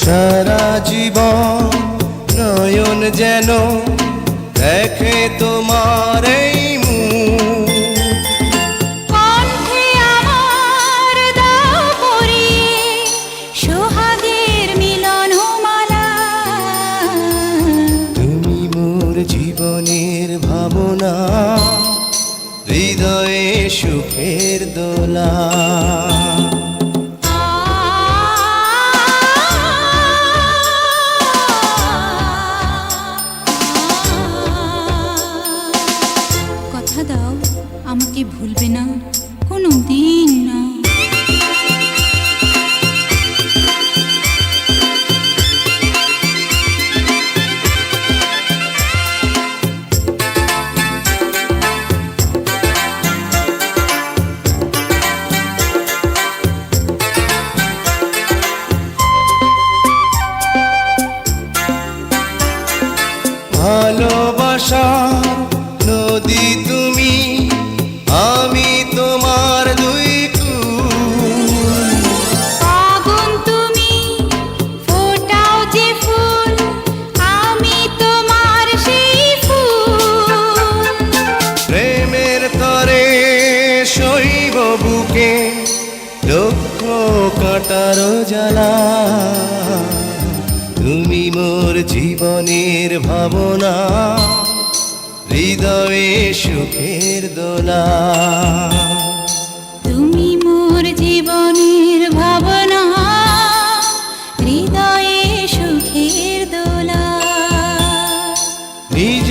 সারা জীবন নয়ন যেন দেখে তো qui.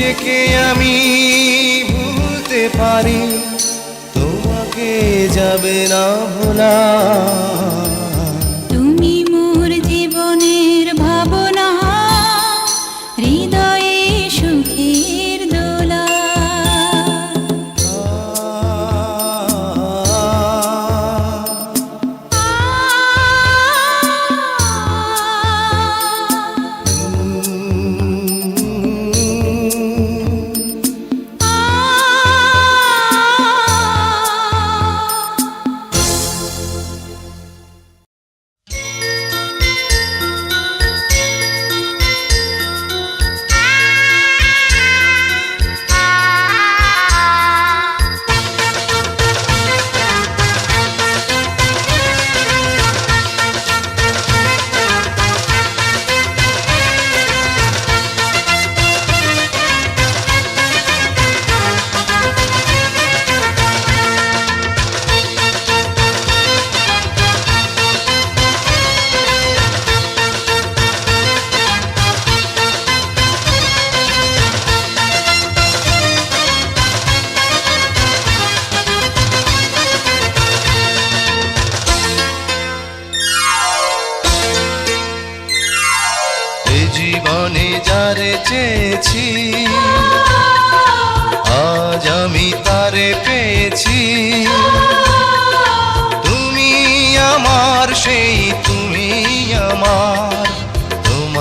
থেকে আমি ভুলতে পারি তোমাকে যাবে না ভোলা।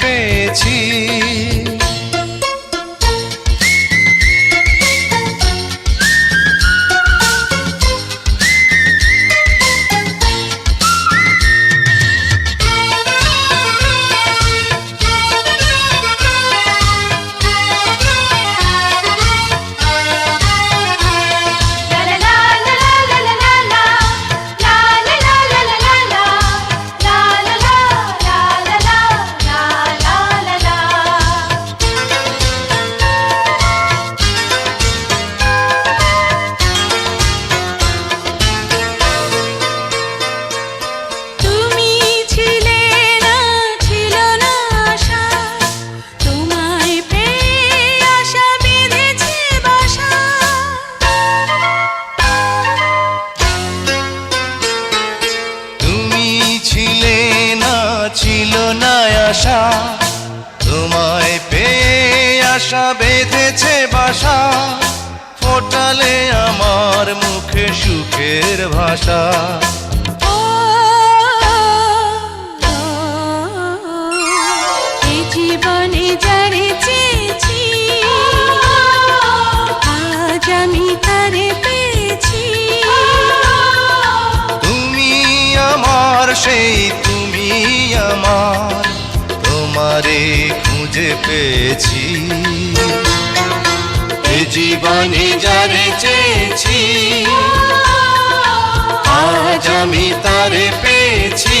পেয়েছি। আজ আমি তারে পেয়েছি। তুমি আমার, সেই তুমি আমার, তোমারে খুঁজে পেয়েছি। জীবনে যারে চেয়েছি, আজ আমি তারে পেয়েছি।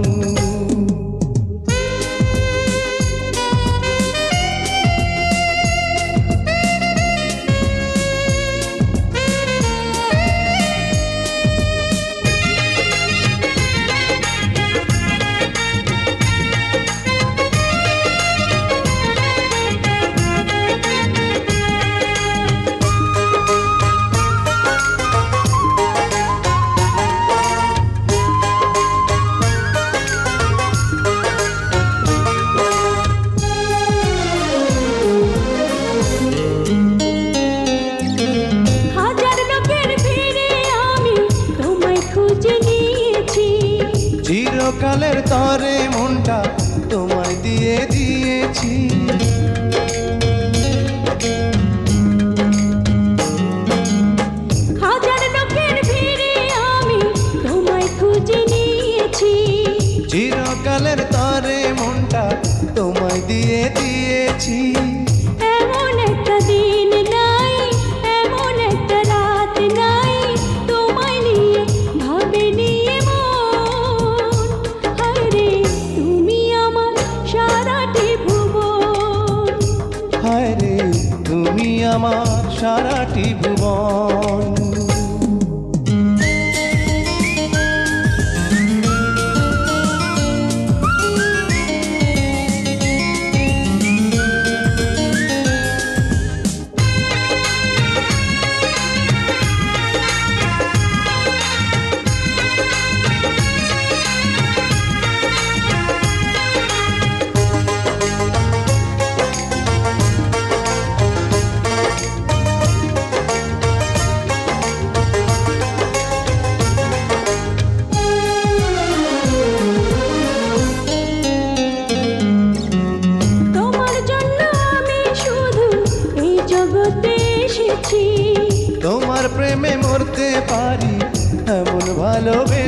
and warm.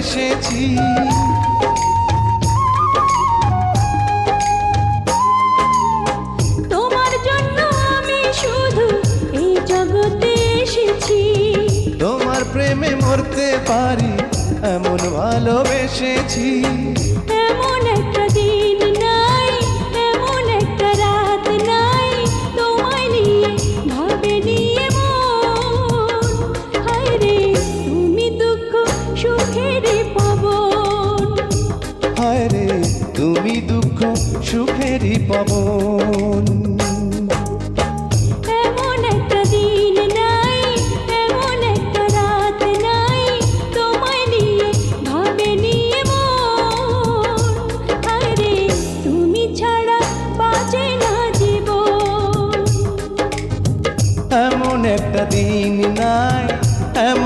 এসেছি। তোমার জন্য আমি শুধু এই জগতে এসেছি। তোমার প্রেমে মরতে পারি এমন ভালোবেসেছি।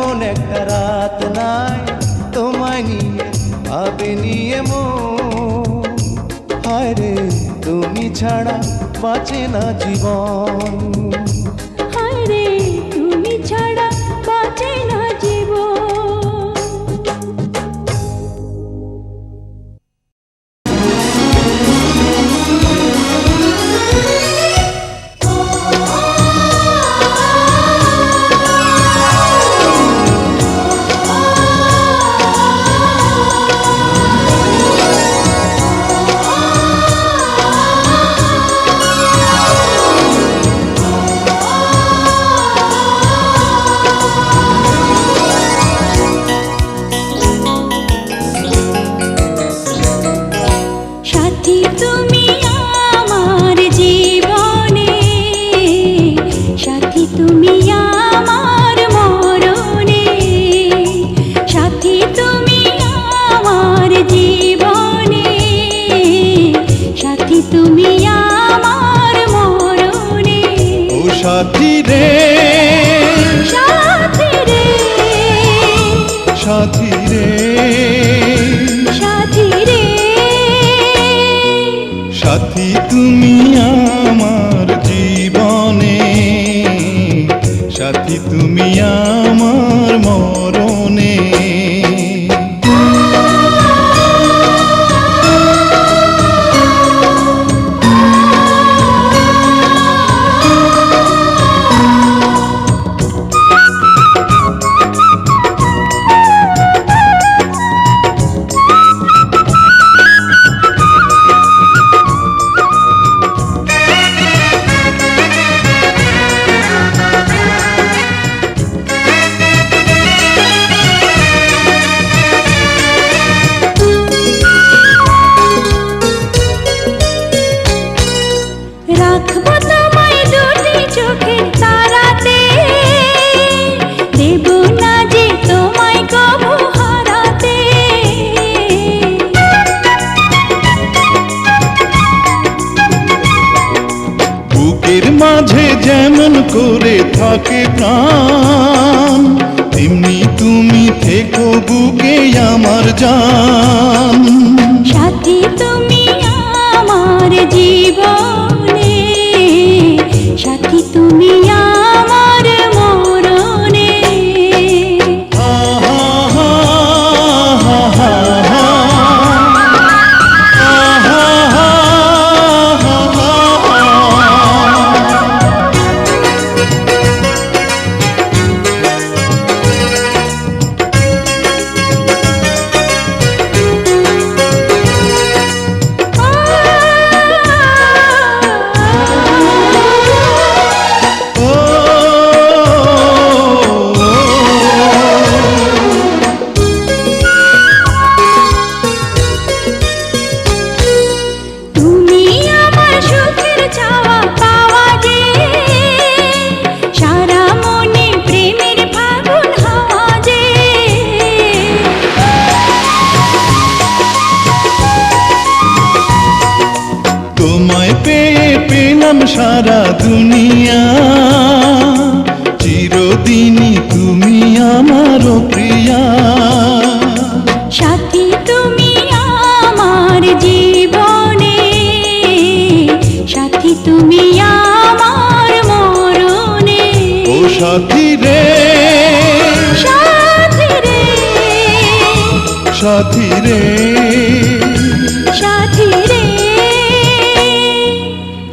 এমন একটা রাত নাই, তোমায় নিয়ে ভাবে নিয়ে মো হায় রে, তুমি ছাড়া বাঁচে না জীবন। সাথী রে। সাথী রে। সাথী সাথী তুমি আমার জীবনে। সাথী তুমি আমার বুকের মাঝে যেমন করে থাকে প্রাণ তেমনি তুমি থেকো বুকে আমার জান। পেয়ে পেলাম সারা দুনিয়া। চিরদিনই তুমি আমার প্রিয়া। সাথী তুমি আমার জীবনে। সাথী তুমি আমার মরণে। ও সাথী রে। সাথী রে। সাথী রে।